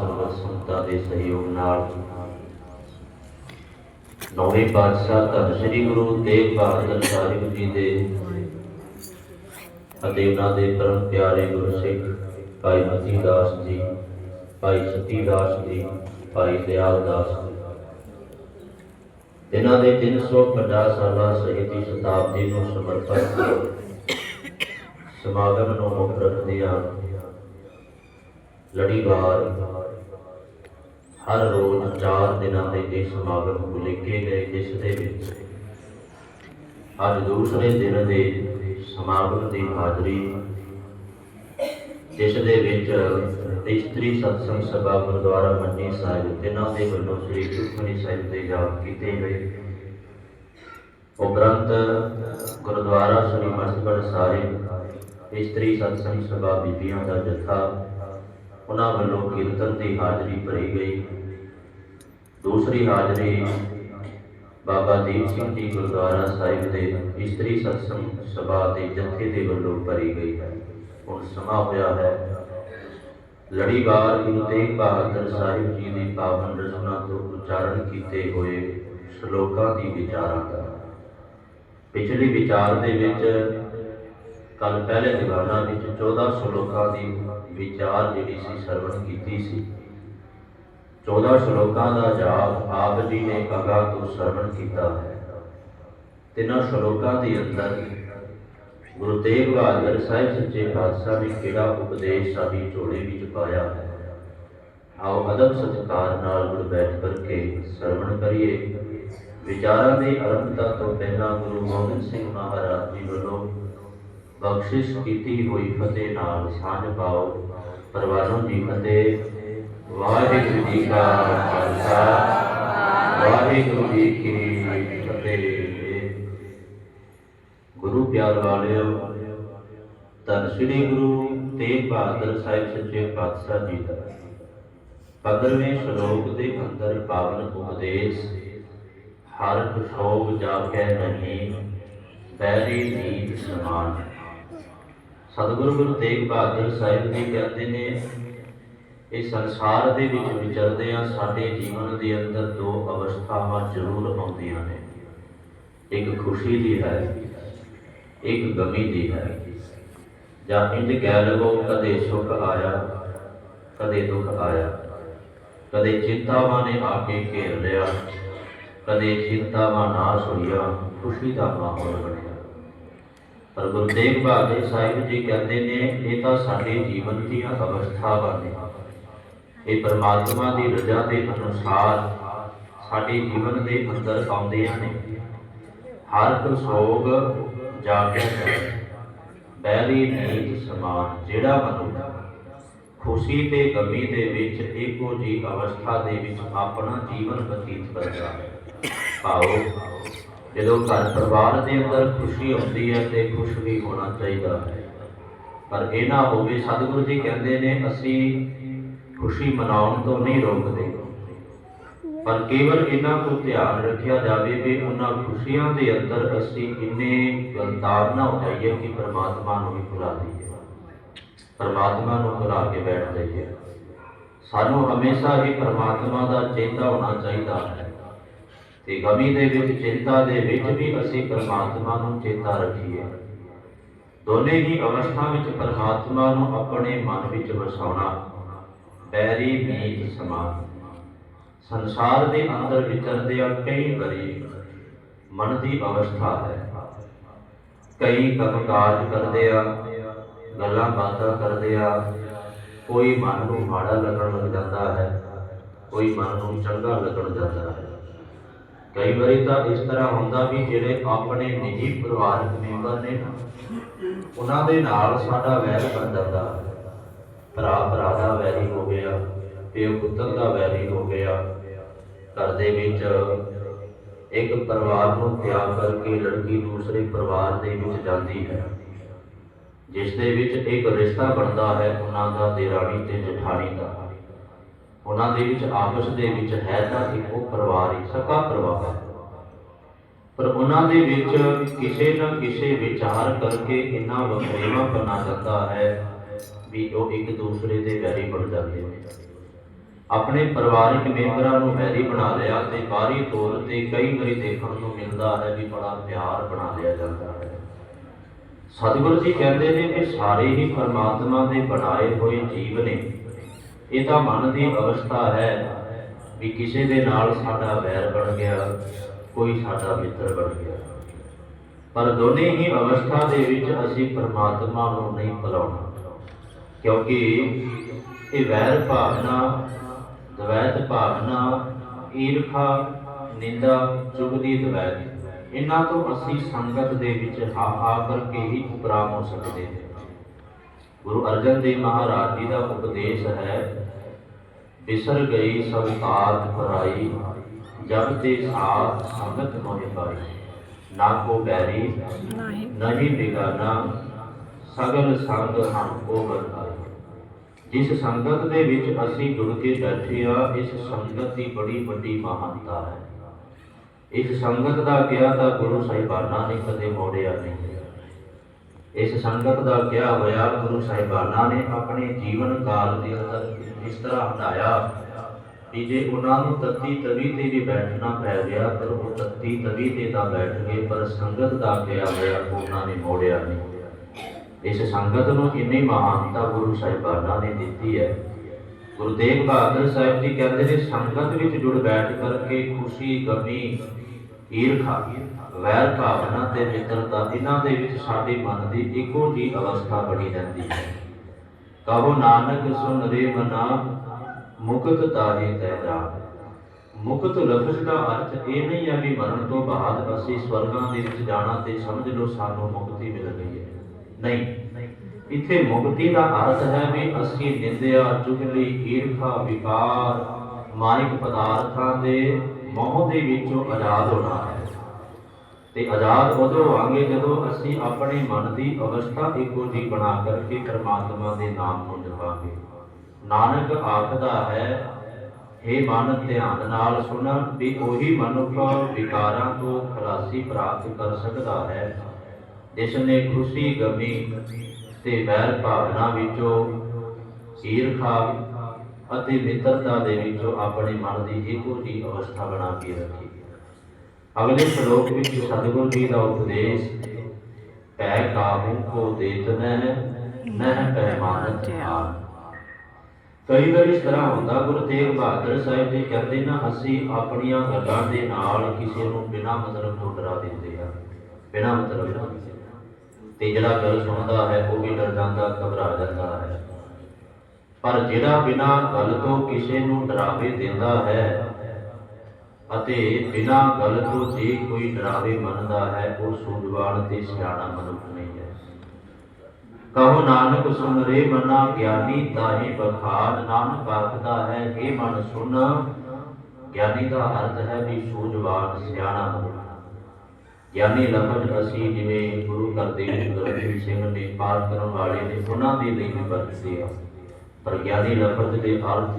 ਸਰਬਤ ਸੰਤਾਂ ਦੇ ਸਹਿਯੋਗ ਨਾਲ। ਨੌਵੇਂ ਪਾਤਸ਼ਾਹ ਧੰਨ ਸ੍ਰੀ ਗੁਰੂ ਤੇਗ ਬਹਾਦਰ ਸਾਹਿਬ ਜੀ ਦੇ ਅਤੇ ਉਹਨਾਂ ਦੇ ਪਰਮ ਪਿਆਰੇ ਗੁਰਸਿੱਖ ਭਾਈ ਮਤੀ ਦਾਸ ਜੀ, ਭਾਈ ਸਤੀ ਦਾਸ ਜੀ, ਭਾਈ ਦਿਆਲ ਦਾਸ ਇਹਨਾਂ ਦੇ 350 ਸਾਲਾ ਸ਼ਹੀਦੀ ਸ਼ਤਾਬਦੀ ਨੂੰ ਸਮਰਪਿਤ ਸਮਾਗਮ ਨੂੰ ਮੁੱਖ ਰੱਖਦੇ ਰੱਖਦਿਆਂ ਲੜੀਵਾਰ ਹਰ ਰੋਜ਼ ਚਾਰ ਦਿਨਾਂ ਦੇ ਇਹ ਸਮਾਗਮ ਉਲੀਕੇ ਗਏ ਜਿਸ ਦੇ ਵਿੱਚ? ਅੱਜ ਦੂਸਰੇ ਦਿਨ ਦੇ ਸਮਾਗਮ ਦੀ ਹਾਜ਼ਰੀ। ਜਿਸ ਦੇ ਵਿੱਚ ਇਸਤਰੀ ਸਤਸੰਗ ਸਭਾ ਗੁਰਦੁਆਰਾ ਮੰਡੀ ਸਾਹਿਬ, ਤਿੰਨਾਂ ਦੇ ਵੱਲੋਂ ਸ੍ਰੀ ਸੁਖਮਨੀ ਸਾਹਿਬ ਦੇ ਜਾਪ ਕੀਤੇ ਗਏ। ਉਪਰੰਤ ਗੁਰਦੁਆਰਾ ਸ੍ਰੀ ਮਸਤਗੜ ਸਾਹਿਬ, ਇਸਤਰੀ ਸਤਸੰਗ ਸਭਾ ਬੀਬੀਆਂ ਦਾ ਜਥਾ ਉਹਨਾਂ ਵੱਲੋਂ ਕੀਰਤਨ ਦੀ ਹਾਜ਼ਰੀ ਭਰੀ ਗਈ। ਦੂਸਰੀ ਹਾਜ਼ਰੀ ਬਾਬਾ ਦੀਪ ਸਿੰਘ ਜੀ ਗੁਰਦੁਆਰਾ ਸਾਹਿਬ ਦੇ ਇਸਤਰੀ ਸਤਸੰਗ ਸਭਾ ਦੇ ਜਥੇ ਦੇ ਵੱਲੋਂ ਭਰੀ ਗਈ ਹੈ। ਹੁਣ ਸਮਾਂ ਹੋਇਆ ਹੈ। ਲੜੀਵਾਰ ਗੁਰੂ ਤੇਗ ਬਹਾਦਰ ਸਾਹਿਬ ਜੀ ਦੀ ਪਾਵਨ ਰਚਨਾ ਤੋਂ ਉਚਾਰਨ ਕੀਤੇ ਹੋਏ ਸ਼ਲੋਕਾਂ ਦੀ ਵਿਚਾਰਾਂ ਦਾ। ਪਿਛਲੀ ਵਿਚਾਰ ਦੇ ਵਿੱਚ ਕੱਲ ਪਹਿਲੇ ਦੀਵਾਨਾਂ ਵਿੱਚ 14 ਸ਼ਲੋਕਾਂ ਦੀ ਵਿਚਾਰ ਜਿਹੜੀ ਸੀ ਸਰਵਣ ਕੀਤੀ ਸੀ। 14 ਸ਼ਲੋਕਾਂ ਦਾ ਜਾਪ ਆਪ ਜੀ ਨੇ ਅਗਾ ਤੋਂ ਸਰਵਣ ਕੀਤਾ ਹੈ। ਤਿੰਨਾਂ ਸ਼ਲੋਕਾਂ ਦੇ ਅੰਦਰ ਗੁਰੂ ਤੇਗ ਬਹਾਦਰ ਸਾਹਿਬ ਸੱਚੇ ਪਾਤਸ਼ਾਹ ਨੇ ਕਿਹੜਾ ਉਪਦੇਸ਼ ਸਾਡੀ ਝੋਲੇ ਵਿੱਚ ਪਾਇਆ ਹੈ? ਆਓ ਅਦਬ ਸਤਿਕਾਰ ਨਾਲ ਗੁਰ ਬੈਠ ਕਰਕੇ ਸਰਵਣ ਕਰੀਏ। ਵਿਚਾਰਾਂ ਦੀ ਆਰੰਭਤਾ ਤੋਂ ਪਹਿਲਾਂ ਗੁਰੂ ਗੋਬਿੰਦ ਸਿੰਘ ਮਹਾਰਾਜ ਜੀ ਵੱਲੋਂ ਬਖਸ਼ਿਸ਼ ਕੀਤੀ ਹੋਈ ਫਤਿਹ ਨਾਲ, ਸਾਂਝ ਪਾਓ। ਪਰਵਾਨੋਂ ਦੀ ਫਤਿਹ। ਵਾਹਿਗੁਰੂ ਜੀ ਕਾ ਖਾਲਸਾ। ਵਾਹਿਗੁਰੂ ਜੀ ਕੀ ਫਤਿਹ। ਗੁਰੂ ਪਿਆਰ ਵਾਲਿਓ, ਧੰਨ ਸ੍ਰੀ ਗੁਰੂ ਤੇਗ ਬਹਾਦਰ ਸਾਹਿਬ ਸੱਚੇ ਪਾਤਸ਼ਾਹ ਜੀ ਦਾ। 15ਵੇਂ ਸ਼ਲੋਕ ਦੇ ਅੰਦਰ ਪਾਵਨ ਉਪਦੇਸ਼, ਹਰ ਸ਼ੋਭ ਜਾਪੈ ਨਹੀਂ ਬੈਰੀ ਨੀਤ ਸਮਾਨ। ਸਤਿਗੁਰੂ ਗੁਰੂ ਤੇਗ ਬਹਾਦਰ ਸਾਹਿਬ ਜੀ ਕਹਿੰਦੇ ਨੇ, ਇਹ ਸੰਸਾਰ ਦੇ ਵਿੱਚ ਵਿਚਰਦੇ ਆ ਸਾਡੇ ਜੀਵਨ ਦੇ ਅੰਦਰ ਦੋ ਅਵਸਥਾਵਾਂ ਜ਼ਰੂਰ ਆਉਂਦੀਆਂ ਨੇ। ਇੱਕ ਖੁਸ਼ੀ ਦੀ ਹੈ, ਇੱਕ ਗਮੀ ਦੀ ਹੈ। ਜਾਂ ਇੰਜ ਕਹਿ ਲਵੋ, ਕਦੇ ਸੁੱਖ ਆਇਆ, ਕਦੇ ਦੁੱਖ ਆਇਆ। ਕਦੇ ਚਿੰਤਾਵਾਂ ਨੇ ਆ ਕੇ ਘੇਰ ਲਿਆ, ਕਦੇ ਚਿੰਤਾਵਾਂ ਨਾਸ਼ ਹੋਈਆਂ, ਖੁਸ਼ੀ ਦਾ ਮਾਹੌਲ ਬਣਿਆ। ਪਰ ਗੁਰੂ ਤੇਗ ਬਹਾਦਰ ਸਾਹਿਬ ਜੀ ਕਹਿੰਦੇ ਨੇ, ਇਹ ਤਾਂ ਸਾਡੇ ਜੀਵਨ ਦੀਆਂ ਅਵਸਥਾਵਾਂ ਨੇ ਇਹ ਪਰਮਾਤਮਾ ਦੀ ਰਜ਼ਾ ਦੇ ਅਨੁਸਾਰ ਸਾਡੇ ਜੀਵਨ ਦੇ ਅੰਦਰ ਆਉਂਦੀਆਂ ਨੇ। ਹਰ ਕੋ ਸੋਗ ਜਾ ਕੇ ਬੈਰੀ ਨੀਤ ਸਮਾਨ, ਜਿਹੜਾ ਮਨੁੱਖ ਖੁਸ਼ੀ ਤੇ ਗਮੀ ਦੇ ਵਿੱਚ ਇੱਕੋ ਜੀ ਅਵਸਥਾ ਦੇ ਵਿੱਚ ਆਪਣਾ ਜੀਵਨ ਬਤੀਤ ਕਰਦਾ ਹੈ। ਭਾਵ ਜਦੋਂ ਘਰ ਪਰਿਵਾਰ ਦੇ ਅੰਦਰ ਖੁਸ਼ੀ ਹੁੰਦੀ ਹੈ ਤੇ ਖੁਸ਼ ਵੀ ਹੋਣਾ ਚਾਹੀਦਾ ਹੈ। ਪਰ ਇਹ ਨਾ ਹੋਵੇ, ਸਤਿਗੁਰੂ ਜੀ ਕਹਿੰਦੇ ਨੇ, ਅਸੀਂ ਖੁਸ਼ੀ ਮਨਾਉਣ ਤੋਂ ਨਹੀਂ ਰੋਕਦੇ। ਪਰ ਕੇਵਲ ਇਹਨਾਂ ਤੋਂ ਧਿਆਨ ਰੱਖਿਆ ਜਾਵੇ ਵੀ ਉਹਨਾਂ ਖੁਸ਼ੀਆਂ ਦੇ ਅੰਦਰ ਅਸੀਂ ਇੰਨੇ ਗਲਤਾਰ ਨਾ ਹੋ ਜਾਈਏ ਕਿ ਪਰਮਾਤਮਾ ਨੂੰ ਵੀ ਭੁਲਾ ਦਈਏ। ਪਰਮਾਤਮਾ ਨੂੰ ਭੁਲਾ ਕੇ ਬੈਠ ਜਾਈਏ। ਸਾਨੂੰ ਹਮੇਸ਼ਾ ਹੀ ਪਰਮਾਤਮਾ ਦਾ ਚੇਤਾ ਹੋਣਾ ਚਾਹੀਦਾ ਹੈ। ਤੇ ਗਮੀ ਦੇ ਵਿੱਚ, ਚਿੰਤਾ ਦੇ ਵਿੱਚ ਵੀ ਅਸੀਂ ਪਰਮਾਤਮਾ ਨੂੰ ਚੇਤਾ ਰੱਖੀਏ। ਦੋਨੇ ਹੀ ਅਵਸਥਾ ਵਿੱਚ ਪਰਮਾਤਮਾ ਨੂੰ ਆਪਣੇ ਮਨ ਵਿੱਚ ਵਸਾਉਣਾ ਬੈਰੀ ਮੀਤ ਸਮਾਨ। ਸੰਸਾਰ ਦੇ ਅੰਦਰ ਵਿਚਰਦੇ ਆ ਕਈ ਵਾਰੀ ਮਨ ਦੀ ਅਵਸਥਾ ਹੈ। ਕਈ ਕੰਮ ਕਾਜ ਕਰਦੇ ਆ ਗੱਲਾਂ ਬਾਤਾਂ ਕਰਦੇ ਆ ਕੋਈ ਮਨ ਨੂੰ ਮਾੜਾ ਲੱਗਣ ਲੱਗ ਜਾਂਦਾ ਹੈ, ਕੋਈ ਮਨ ਨੂੰ ਚੰਗਾ ਲੱਗਣ ਜਾਂਦਾ ਹੈ। ਕਈ ਵਾਰੀ ਤਾਂ ਇਸ ਤਰ੍ਹਾਂ ਹੁੰਦਾ ਵੀ ਜਿਹੜੇ ਆਪਣੇ ਨਿੱਜੀ ਪਰਿਵਾਰਕ ਮੈਂਬਰ ਨੇ ਨਾ, ਉਹਨਾਂ ਦੇ ਨਾਲ ਸਾਡਾ ਵੈਰ ਬਣ ਜਾਂਦਾ ਹੈ ਭਰਾ ਭਰਾ ਦਾ ਵੈਰੀ ਹੋ ਗਿਆ, ਪਿਓ ਪੁੱਤਰ ਦਾ ਵੈਰੀ ਹੋ ਗਿਆ, ਘਰ ਦੇ ਵਿੱਚ ਇੱਕ ਪਰਿਵਾਰ ਨੂੰ ਤਿਆਗ ਕਰਕੇ ਲੜਕੀ ਦੂਸਰੇ ਪਰਿਵਾਰ ਦੇ ਵਿੱਚ ਜਾਂਦੀ ਹੈ, ਜਿਸ ਦੇ ਵਿੱਚ ਇੱਕ ਰਿਸ਼ਤਾ ਬਣਦਾ ਹੈ ਉਹਨਾਂ ਦਾ ਦੇਰਾਣੀ ਤੇ ਜਠਾਣੀ ਦਾ। ਉਹਨਾਂ ਦੇ ਵਿੱਚ, ਆਪਸ ਦੇ ਵਿੱਚ ਹੈ ਤਾਂ ਇੱਕੋ ਪਰਿਵਾਰ ਹੀ ਸਕਾ ਪਰਿਵਾਰ ਹੈ। ਪਰ ਉਹਨਾਂ ਦੇ ਵਿੱਚ ਕਿਸੇ ਨਾ ਕਿਸੇ ਵਿਚਾਰ ਕਰਕੇ ਇੰਨਾ ਵਖਰੇਵਾ ਬਣਾ ਜਾਂਦਾ ਹੈ ਵੀ ਉਹ ਇੱਕ ਦੂਸਰੇ ਦੇ ਵੈਰੀ ਬਣ ਜਾਂਦੇ ਨੇ। ਆਪਣੇ ਪਰਿਵਾਰਿਕ ਮੈਂਬਰਾਂ ਨੂੰ ਵੈਰੀ ਬਣਾ ਲਿਆ ਤੇ ਬਾਹਰੀ ਤੌਰ ਤੇ ਕਈ ਵਾਰੀ ਦੇਖਣ ਨੂੰ ਮਿਲਦਾ ਹੈ ਵੀ ਬੜਾ ਪਿਆਰ ਬਣਾ ਲਿਆ ਜਾਂਦਾ ਹੈ। ਸਤਿਗੁਰੂ ਜੀ ਕਹਿੰਦੇ ਨੇ ਕਿ ਸਾਰੇ ਹੀ ਪਰਮਾਤਮਾ ਦੇ ਬਣਾਏ ਹੋਏ ਜੀਵ ਨੇ। ਇਹ ਤਾਂ ਮਨ ਦੀ ਅਵਸਥਾ ਹੈ ਵੀ ਕਿਸੇ ਦੇ ਨਾਲ ਸਾਡਾ ਵੈਰ ਬਣ ਗਿਆ, ਕੋਈ ਸਾਡਾ ਮਿੱਤਰ ਬਣ ਗਿਆ। ਪਰ ਦੋਨੇ ਹੀ ਅਵਸਥਾ ਦੇ ਵਿੱਚ ਅਸੀਂ ਪਰਮਾਤਮਾ ਨੂੰ ਨਹੀਂ ਭੁਲਾਉਣਾ, ਕਿਉਂਕਿ ਇਹ ਵੈਰ ਭਾਵਨਾ, ਦਵੈਤ ਭਾਵਨਾ, ਈਰਖਾ, ਨਿੰਦਾ ਚੁਗਲੀ ਦਵੈਤ, ਇਹਨਾਂ ਤੋਂ ਅਸੀਂ ਸੰਗਤ ਦੇ ਵਿੱਚ ਹਾ ਹਾ ਕਰਕੇ ਹੀ ਉਪਰਾਮ ਹੋ ਸਕਦੇ ਹਾਂ। ਗੁਰੂ ਅਰਜਨ ਦੇਵ ਮਹਾਰਾਜ ਜੀ ਦਾ ਉਪਦੇਸ਼ ਹੈ ਬਿਸਰ ਗਈ ਸਭ ਕਾਜ ਪਰਾਈ ਜਬ ਤੇ ਸਾਥ ਸੰਗਤ ਮੋਹਿ ਪਾਈ ਨਾ ਕੋ ਬੈਰੀ ਨਹੀਂ। ਬਿਗਾਨਾ ਸਗਲ ਸੰਗ ਹਮ ਕੋ ਬਰਤਾਈ ਜਿਸ ਸੰਗਤ ਦੇ ਵਿੱਚ ਅਸੀਂ ਜੁੜ ਕੇ ਬੈਠੇ ਆ ਇਸ ਸੰਗਤ ਦੀ ਬੜੀ ਵੱਡੀ ਮਹਾਨਤਾ ਹੈ। ਇਸ ਸੰਗਤ ਦਾ ਕਿਹਾ ਤਾਂ ਗੁਰੂ ਸਾਹਿਬਾਨਾਂ ਨੇ ਕਦੇ ਮੋੜਿਆ ਨਹੀਂ। ਇਸ ਸੰਗਤ ਦਾ ਕਿਹਾ ਹੋਇਆ ਗੁਰੂ ਸਾਹਿਬਾਨਾਂ ਨੇ ਆਪਣੇ ਜੀਵਨ ਕਾਲ ਦੇ ਅੰਦਰ ਇਸ ਤਰ੍ਹਾਂ ਹਟਾਇਆ ਕਿ ਜੇ ਉਹਨਾਂ ਨੂੰ ਤੱਤੀ ਤਵੀ ਤੇ ਵੀ ਬੈਠਣਾ ਪੈ ਗਿਆ ਪਰ ਉਹ ਤੱਤੀ ਤਵੀ ਤੇ ਤਾਂ ਬੈਠ ਗਏ, ਪਰ ਸੰਗਤ ਦਾ ਕਿਹਾ ਹੋਇਆ ਉਹਨਾਂ ਨੇ ਮੋੜਿਆ ਨਹੀਂ। ਇਸ ਸੰਗਤ ਨੂੰ ਇੰਨੀ ਮਹਾਨਤਾ ਗੁਰੂ ਸਾਹਿਬਾਨਾਂ ਨੇ ਦਿੱਤੀ ਹੈ। ਗੁਰੂ ਤੇਗ ਬਹਾਦਰ ਸਾਹਿਬ ਜੀ ਕਹਿੰਦੇ ਨੇ, ਸੰਗਤ ਵਿੱਚ ਜੁੜ ਬੈਠ ਕਰਕੇ ਖੁਸ਼ੀ, ਗਮੀ ਈਰਖਾ ਵੈਰ ਭਾਵਨਾ ਤੇ ਮਿੱਤਰਤਾ ਇਹਨਾਂ ਦੇ ਵਿੱਚ ਸਾਡੇ ਮਨ ਦੀ ਇੱਕੋ ਜੀ ਅਵਸਥਾ ਬਣੀ ਰਹਿੰਦੀ ਹੈ। ਕਹੋ ਨਾਨਕ, ਸੁਨ ਰੇ ਮਨਾ, ਮੁਕਤ ਤਾਰੇ ਤੈ ਮੁਕਤ ਲਫ਼ਜ਼ ਦਾ ਅਰਥ ਇਹ ਨਹੀਂ ਹੈ ਵੀ ਮਰਨ ਤੋਂ ਬਾਅਦ ਅਸੀਂ ਸਵਰਗਾਂ ਦੇ ਵਿੱਚ ਜਾਣਾ ਤੇ ਸਮਝ ਲਓ ਸਾਨੂੰ ਮੁਕਤੀ ਮਿਲ ਗਈ ਹੈ। ਨਹੀਂ। ਇੱਥੇ ਮੁਕਤੀ ਦਾ ਅਰਥ ਹੈ ਵੀ ਅਸੀਂ ਨਿੰਦਿਆ, ਚੁਗਲੀ, ਈਰਖਾ, ਵਿਕਾਰ ਮਾਇਕ ਪਦਾਰਥਾਂ ਦੇ ਮੋਹ ਦੇ ਵਿੱਚੋਂ ਆਜ਼ਾਦ ਹੋਣਾ ਹੈ। ਤੇ ਆਜ਼ਾਦ ਉਦੋਂ ਹੋਵਾਂਗੇ ਜਦੋਂ ਅਸੀਂ ਆਪਣੇ ਮਨ ਦੀ ਅਵਸਥਾ ਇੱਕੋ ਜੀ ਬਣਾ ਕਰਕੇ ਪਰਮਾਤਮਾ ਦੇ ਨਾਮ ਨੂੰ ਜਪਾਂਗੇ। ਨਾਨਕ ਆਖਦਾ ਹੈ हे ਮਨ, ਧਿਆਨ ਨਾਲ ਸੁਣ ਵੀ ਉਹੀ ਮਨੁੱਖ ਵਿਕਾਰਾਂ ਤੋਂ ਖਲਾਸੀ ਪ੍ਰਾਪਤ ਕਰ ਸਕਦਾ ਹੈ। ਜਿਸ ਨੇ ਖੁਸ਼ੀ ਗਮੀ ਤੇ ਵੈਰ ਭਾਵਨਾ ਵਿੱਚੋਂ ਈਰਖਾ ਅਤੇ ਮਿੱਤਰਤਾ ਦੇ ਵਿੱਚ ਆਪਣੇ ਮਨ ਦੀ ਇੱਕੋ ਜੀ ਅਵਸਥਾ ਬਣਾ ਕੇ ਰੱਖੀ। ਅਗਲੇ ਸ਼ਲੋਕ ਵਿੱਚ ਸਤਿਗੁਰ ਜੀ ਦਾ ਉਪਦੇਸ਼, ਪੈ ਕਾਹੂ ਕੋ ਦੇਤ ਨਹਿ ਪੈਮਾਨਤ ਆਨ ਕਈ ਵਾਰ ਇਸ ਤਰ੍ਹਾਂ ਹੁੰਦਾ, ਗੁਰੂ ਤੇਗ ਬਹਾਦਰ ਸਾਹਿਬ ਜੀ ਕਹਿੰਦੇ ਨਾ, ਅਸੀਂ ਆਪਣੀਆਂ ਗੱਲਾਂ ਦੇ ਨਾਲ ਕਿਸੇ ਨੂੰ ਬਿਨਾਂ ਮਤਲਬ ਤੋਂ ਡਰਾ ਦਿੰਦੇ ਆ ਬਿਨਾਂ ਮਤਲਬ ਤੇ ਜਿਹੜਾ ਗੱਲ ਸੁਣਦਾ ਹੈ, ਉਹ ਵੀ ਡਰ ਜਾਂਦਾ, ਘਬਰਾ ਜਾਂਦਾ ਹੈ। ਪਰ ਜਿਹੜਾ ਬਿਨਾਂ ਗੱਲ ਤੋਂ ਕਿਸੇ ਨੂੰ ਡਰਾਵੇ ਦਿੰਦਾ ਹੈ ਅਤੇ ਬਿਨਾਂ ਗੱਲ ਤੋਂ ਜੇ ਕੋਈ ਡਰਾਵੇ ਮੰਨਦਾ ਹੈ, ਉਹ ਸੂਝਵਾਨ ਤੇ ਸਿਆਣਾ ਮਨੁੱਖ ਨਹੀਂ ਹੈ। ਕਹੋ, ਨਾਨਕ ਸੁਨ ਰੇ ਮਨਾ ਗਿਆਨੀ, ਤਾਹੀ ਬਖਾਨ ਨਾਨਕ ਆਖਦਾ ਹੈ ਇਹ ਮਨ ਸੁਨ ਗਿਆਨੀ ਦਾ ਅਰਥ ਹੈ ਵੀ ਸੂਝਵਾਨ, ਸਿਆਣਾ ਮਨੁੱਖ। ਗਿਆਨੀ ਲਫ਼ਜ਼ ਅਸੀਂ ਜਿਵੇਂ ਗੁਰੂ ਗੁਰਦੇਵ ਗੁਰਦੇਵ ਸਿੰਘ ਨੇ ਪਾਠ ਕਰਨ ਵਾਲੇ ਨੇ, ਉਹਨਾਂ ਦੇ ਲਈ ਵੀ ਵਰਤਦੇ ਆ। ਪਰ ਗਿਆਨੀ ਲਫ਼ਜ਼ ਦੇ ਅਰਥ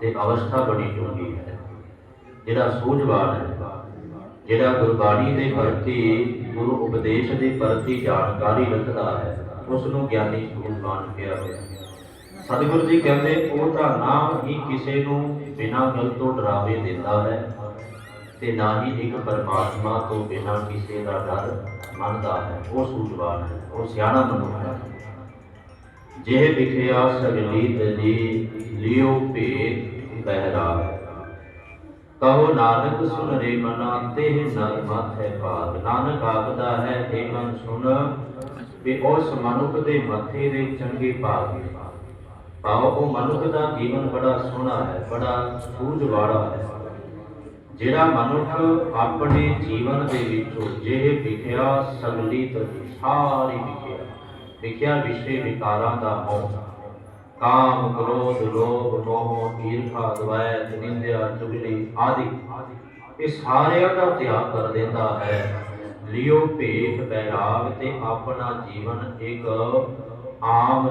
ਤੇ ਅਵਸਥਾ ਬੜੀ ਡੂੰਘੀ ਹੈ। ਜਿਹੜਾ ਸੂਝਵਾਨ ਹੈ, ਜਿਹੜਾ ਗੁਰਬਾਣੀ ਦੇ ਪ੍ਰਤੀ ਗੁਰੂ ਉਪਦੇਸ਼ ਦੇ ਪ੍ਰਤੀ ਜਾਣਕਾਰੀ ਰੱਖਦਾ ਹੈ ਉਸ ਨੂੰ ਗਿਆਨੀ ਸੂਝਵਾਨ ਕਿਹਾ ਹੋਇਆ ਸਤਿਗੁਰੂ ਜੀ ਕਹਿੰਦੇ, ਉਹ ਤਾਂ ਨਾ ਹੀ ਕਿਸੇ ਨੂੰ ਬਿਨਾਂ ਗੱਲ ਤੋਂ ਡਰਾਵੇ ਦਿੰਦਾ ਹੈ ਤੇ ਨਾ ਹੀ ਇੱਕ ਪਰਮਾਤਮਾ ਤੋਂ ਬਿਨਾਂ ਕਿਸੇ ਦਾ ਡਰ ਮੰਨਦਾ ਹੈ। ਉਹ ਸੂਝਵਾਨ ਹੈ, ਉਹ ਸਿਆਣਾ ਮਨੁੱਖ ਹੈ। ਜਿਹ ਵਿਖਿਆ ਸਗਲੀ ਤਜੀ ਲਿਓ ਭੇਦ ਬਹਿਰਾ ਕਹੋ ਨਾਨਕ, ਸੁਨ ਰੇ ਮਨਾ ਤੇ ਨਰ ਮਥ ਹੈ ਨਾਨਕ ਆਖਦਾ ਹੈ ਏ ਮਨ ਸੁਨ, ਵੀ ਉਸ ਮਨੁੱਖ ਦੇ ਮੱਥੇ ਦੇ ਚੰਗੇ ਭਾਗ ਭਾਵ ਉਹ ਮਨੁੱਖ ਦਾ ਜੀਵਨ ਬੜਾ ਸੋਹਣਾ ਹੈ, ਬੜਾ ਸੂਝਵਾੜਾ ਹੈ। ਜਿਹੜਾ ਮਨੁੱਖ ਆਪਣੇ ਜੀਵਨ ਦੇ ਵਿੱਚੋਂ ਜਿਹੇ ਵਿਖਿਆ ਸਗਲੀ ਤਜੀ ਸਾਰੀ ਵਿਖਿਆ। ਵਿਖਿਆ ਵਿਸ਼ੇ ਵਿਕਾਰਾਂ ਦਾ ਮੋਹ। ਕਾਮ, ਕ੍ਰੋਧ, ਲੋਭ, ਮੋਹ, ਈਰਖਾ ਦਵੈਤ ਨਿੰਦਿਆ ਚੁਗਲੀ ਆਦਿ। ਇਹ ਸਾਰਿਆਂ ਦਾ ਤਿਆਗ ਕਰ ਦਿੰਦਾ ਹੈ। ਲਿਓ ਭੇਖ ਬੈਰਾਗ ਤੇ ਆਪਣਾ ਜੀਵਨ ਇੱਕ ਆਮ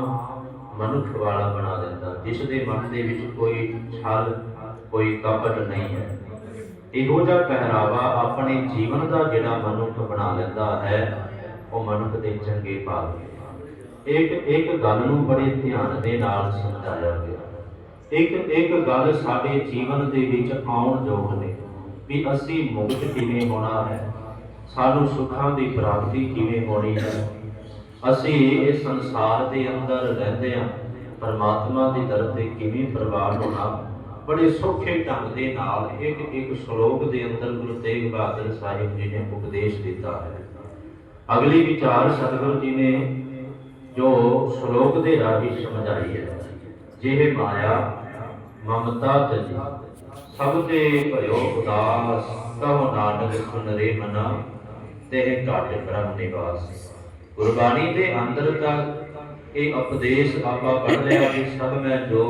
ਮਨੁੱਖ ਵਾਲਾ ਬਣਾ ਦਿੰਦਾ, ਜਿਸ ਦੇ ਮਨ ਦੇ ਵਿੱਚ ਕੋਈ ਛਲ, ਕੋਈ ਕਪਟ ਨਹੀਂ ਹੈ। ਇਹੋ ਜਿਹਾ ਪਹਿਰਾਵਾ ਆਪਣੇ ਜੀਵਨ ਦਾ ਜਿਹੜਾ ਮਨੁੱਖ ਬਣਾ ਲੈਂਦਾ ਹੈ, ਉਹ ਮਨੁੱਖ ਦੇ ਚੰਗੇ ਭਾਗ ਇੱਕ ਇੱਕ ਗੱਲ ਨੂੰ ਬੜੇ ਧਿਆਨ ਦੇ ਨਾਲ ਸਮਝਾਇਆ ਗਿਆ। ਇੱਕ ਇੱਕ ਗੱਲ ਸਾਡੇ ਜੀਵਨ ਦੇ ਵਿੱਚ ਆਉਣ ਯੋਗ ਨੇ ਵੀ ਅਸੀਂ ਮੁਕਤ ਕਿਵੇਂ ਹੋਣਾ ਹੈ? ਸਾਨੂੰ ਸੁੱਖਾਂ ਦੀ ਪ੍ਰਾਪਤੀ ਕਿਵੇਂ ਹੋਣੀ ਹੈ? ਅਸੀਂ ਇਸ ਸੰਸਾਰ ਦੇ ਅੰਦਰ ਰਹਿੰਦੇ ਹਾਂ, ਪਰਮਾਤਮਾ ਦੀ ਦਰ ਤੇ ਕਿਵੇਂ ਪ੍ਰਵਾਨ ਹੋਣਾ? ਬੜੇ ਸੌਖੇ ਢੰਗ ਦੇ ਨਾਲ ਇੱਕ ਇੱਕ ਸ਼ਲੋਕ ਦੇ ਅੰਦਰ ਗੁਰੂ ਤੇਗ ਬਹਾਦਰ ਸਾਹਿਬ ਜੀ ਨੇ ਉਪਦੇਸ਼ ਦਿੱਤਾ ਹੈ। ਅਗਲੀ ਵਿਚਾਰ ਸਤਿਗੁਰੂ ਜੀ ਨੇ ਜੋ ਸ਼ਲੋਕ ਦੇ ਰਾਹੀਂ ਸਮਝਾਈ ਹੈ। ਜਿਹ ਮਾਇਆ, ਮਮਤਾ ਤਜੀ ਸਭ ਤੇ ਭਇਓ ਉਦਾਸ ਕਹੋ ਨਾਨਕ ਸੁਨ ਰੇ ਮਨਾ, ਤੇਹ ਘਾਟ ਬ੍ਰਹਮ ਨਿਵਾਸ। ਗੁਰਬਾਣੀ ਦੇ ਅੰਦਰ ਤੱਕ ਇਹ ਉਪਦੇਸ਼ ਆਪਾਂ ਪੜ੍ਹ ਲਿਆ ਕਿ ਸਭ ਮੈਂ ਜੋ